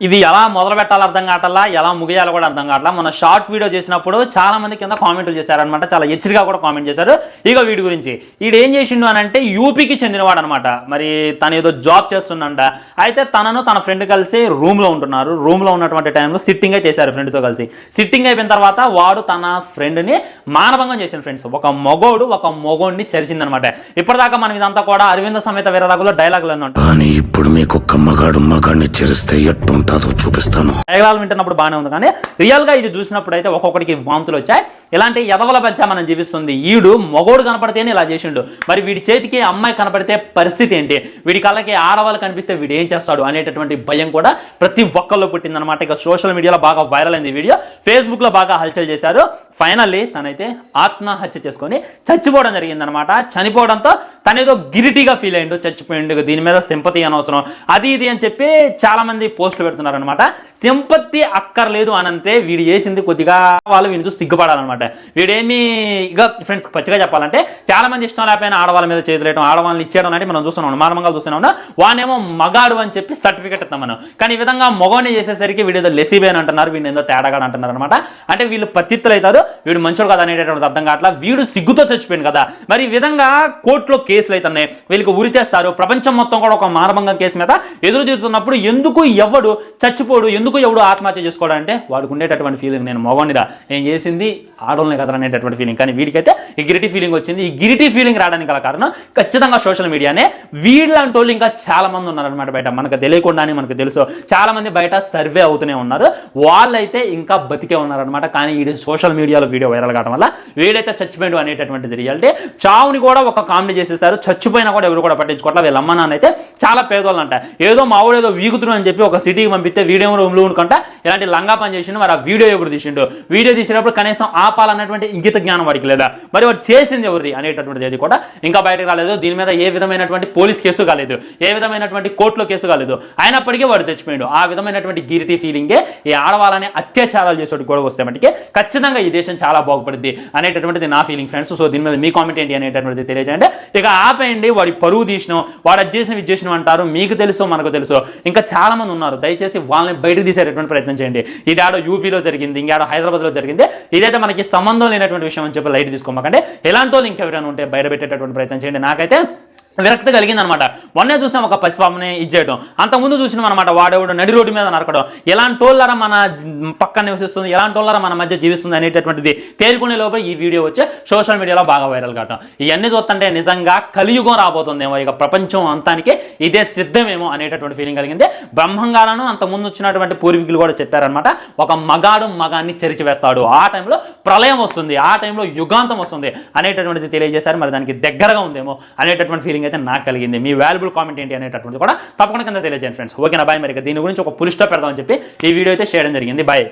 ఇది ఎలా మొదలు పెట్టాలో అర్థం కావట్లా ఎలా ముగియాలో కూడా అర్థం కావట్లా. మన షార్ట్ వీడియో చేసినప్పుడు చాలా మంది కింద కామెంట్లు చేశారనమాట చాలా హెచ్చరిగా కూడా కామెంట్ చేశారు. ఇక వీడి గురించి. వీడు ఏం చేసిండు అని అంటే యూపీకి చెందినవాడు అనమాట మరి తను ఏదో జాబ్ చేస్తుండంట అయితే తనను తన ఫ్రెండ్ కలిసి రూమ్లో ఉంటున్నారు. రూమ్లో ఉన్నటువంటి టైంలో సిట్టింగ్ చేశారు ఫ్రెండ్తో కలిసి. సిట్టింగ్ అయిపోయిన తర్వాత వాడు తన ఫ్రెండ్ని మానభంగం చేసిన ఫ్రెండ్స్ ఒక మొగోడు ఒక మొగోడిని చరిచిందనమాట ఇప్పటిదాకా మనం ఇదంతా కూడా అరవింద సమేత వీరరాగులో డైలాగులు అన్నమాట ఇప్పుడు మీకు ఒక్క మగాడు మగాడిని చేరిస్తే ఉంటాదో చూపిస్తాను. డైలాగులు వింటున్నప్పుడు బాగానే ఉంది కానీ రియల్గా ఇది చూసినప్పుడు అయితే ఒక్కొక్కడికి వాంతులు వచ్చాయి. ఇలాంటి ఎదవల మధ్య మనం జీవిస్తుంది. ఈడు మగోడు కనపడితేనే ఇలా చేసిండు. మరి వీడి చేతికి అమ్మాయి కనపడితే పరిస్థితి ఏంటి? వీడి కళ్ళకి ఆడవాళ్ళు కనిపిస్తే వీడు ఏం చేస్తాడు అనేటటువంటి భయం కూడా ప్రతి ఒక్కళ్ళు పుట్టిందనమాట ఇక సోషల్ మీడియాలో బాగా వైరల్ అయింది వీడియో వీడియో. ఫేస్బుక్లో బాగా హల్చల్ చేశారు. ఫైనల్లీ తనైతే ఆత్మహత్య చేసుకొని చచ్చిపోవడం జరిగిందనమాట చనిపోవడంతో తనేదో గిరిటీగా ఫీల్ అయ్యిండు చచ్చిపోయిండు. దీని మీద సింపతి అనవసరం. అది ఇది అని చెప్పి చాలా మంది పోస్టులు పెడుతున్నారనమాట సింపత్తి అక్కర్లేదు అనంతే వీడు చేసింది కొద్దిగా వాళ్ళు వీడిని చూసి సిగ్గుపడాలన్నమాట. వీడేమి ఇక ఫ్రెండ్స్ పచ్చిగా చెప్పాలంటే చాలా మంది ఇష్టం లేకపోయినా ఆడవాళ్ళ మీద చేతులేయడం ఆడవాళ్ళని ఇచ్చేయడం అంటే మనం చూస్తున్నాం మానవంగా చూస్తున్నాం వానేమో మగాడు అని చెప్పి సర్టిఫికెట్ ఇస్తాం మనం. కానీ ఈ విధంగా మగోని చేసేసరికి వీడు ఏదో లెసిబేన్ అంటున్నారు వీడిని ఏదో తేడాగా అంటున్నారు అనమాట అంటే వీళ్ళు పత్తిత్తులు అవుతారు వీడు మంచోడు కదా అనేటటువంటి అర్థం కావట్లా. వీడు సిగ్గుతో చచ్చిపోయింది కదా. మరి ఈ విధంగా కోర్టులో కేసులు అవుతున్నాయి. వీళ్ళకి ఉరి చేస్తారు ప్రపంచం మొత్తం కూడా ఒక మానభంగం కేసు మీద ఎదురు తీరుతున్నప్పుడు ఎందుకు ఎవడు చచ్చిపోడు. ఎందుకు ఎవడు ఆత్మహత్య చేసుకోవడం అంటే వాడికి ఉండేటటువంటి ఫీలింగ్ నేను మొగోనిరా. నేను చేసింది ఆడోళ్ళని కదా అనేటటువంటి ఫీలింగ్ కానీ వీడికైతే ఈ గిరిటీ ఫీలింగ్ వచ్చింది. ఈ గిరిటీ ఫీలింగ్ రావడానికి గల కారణం ఖచ్చితంగా సోషల్ మీడియానే వీళ్ళంటి వాళ్ళు ఇంకా చాలా మంది ఉన్నారనమాట బయట. మనకు తెలియకుండానే మనకు తెలుసు. చాలా మంది బయట సర్వే అవుతూనే ఉన్నారు. వాళ్ళైతే ఇంకా బతికే ఉన్నారనమాట కానీ ఈ సోషల్ మీడియాలో వీడియో వైరల్ కావడం వల్ల వీడైతే చచ్చిపోయాడు అనేటటువంటిది రియాలిటీ. చావుని కూడా ఒక కామెడీ చేసేసారు. చచ్చిపోయినా కూడా ఎవరు కూడా పట్టించుకోవట్లే. వీళ్ళ అమ్మ నాన్న అయితే చాలా పేదోళ్ళు అంట ఏదో మావాడు ఏదో వీగుతున్నాడు అని చెప్పి ఒక సిటీకి పంపిస్తే వీడియో రూమ్లో ఉనుకుంటా ఇలాంటి లంగా పని చేసిండు మరి ఆ వీడియో ఎవరు తీసిండు? వీడియో తీసినప్పుడు కనీసం ఆపాలన్నటువంటి ఇంగిత జ్ఞానం వాడికి లేదా? మరి వాడు చేసింది ఎవరిది అనేటటువంటిది కూడా ఇంకా బయటకు రాలేదు. దీని మీద ఏ విధమైనటువంటి పోలీస్ కేసు కాలేదు. ఏ విధమైనటువంటి కోర్టులో కేసు కాలేదు. అయినప్పటికీ వాడు చచ్చిపోయాడు. ఆ విధమైనటువంటి గిరిటీ ఫీలింగే ఈ ఆడవాళ్ళని అత్యాచారాలు చేసేటి కూడా వస్తే మటుకే ఖచ్చితంగా ఈ దేశం చాలా బాగుపడుద్ది అనేటటువంటిది నా ఫీలింగ్ ఫ్రెండ్స్ సో దీని మీద మీ కామెంట్ ఏంటి అనేటటువంటిది తెలియజేయండి. ఇక ఆపేయండి వాడి పరువు తీసినాం వాడు అది చేసిన ఇది చేసినాం అంటారు. మీకు తెలుసో మనకు తెలుసో. ఇంకా చాలా మంది ఉన్నారు. దయచేసి వాళ్ళని బయటకు తీసేటటువంటి ప్రయత్నం చేయండి. ఇది ఆడో యూపీలో జరిగింది ఇంకాడో హైదరాబాద్లో జరిగింది. ఇదైతే మనకి సంబంధం లేనటువంటి విషయం అని చెప్పి లైట్ తీసుకోమాకండి. ఎలాంటి వాళ్ళు ఇంకెవరైనా ఉంటే బయట పెట్టేటటువంటి ప్రయత్నం చేయండి. నాకైతే విరక్తి కలిగింది అనమాట మొన్నే చూసాం ఒక పసిపాపని ఇచ్చేయడం అంతకుముందు చూసినాం అనమాట వాడేవాడు నడి రోడ్డు మీద నరకడం. ఎలాంటి వాళ్ళరా మన పక్కన నివసిస్తుంది ఎలాంటి వాళ్ళరా మన మధ్య జీవిస్తుంది అనేటటువంటిది తేరుకునే లోపల ఈ వీడియో వచ్చి సోషల్ మీడియాలో బాగా వైరల్ కావటం. ఇవన్నీ చూస్తుంటే నిజంగా కలియుగం రాబోతుందేమో ఇక ప్రపంచం అంతానికి ఇదే సిద్ధమేమో అనేటటువంటి ఫీలింగ్ కలిగింది. బ్రహ్మంగాలను అంతకుముందు వచ్చినటువంటి పూర్వీకులు కూడా చెప్పారనమాట ఒక మగాడు మగాన్ని చెరిచివేస్తాడు ఆ టైంలో ప్రళయం వస్తుంది ఆ టైంలో యుగాంతం వస్తుంది అనేటటువంటిది తెలియజేశారు. మరి దానికి దగ్గరగా ఉందేమో అనేటటువంటి ఫీలింగ్ అయితే నాకు కలిగింది. మీ వాల్యుబుల్ కామెంట్ ఏంటి అనేటటువంటిది కూడా తప్పకుండా కింద తెలియజేయండి ఫ్రెండ్స్ ఓకేనా బాయ్ మరి దీని గురించి ఒక పులిస్టో పెడదామని చెప్పి ఈ వీడియో అయితే చేయడం జరిగింది. బాయ్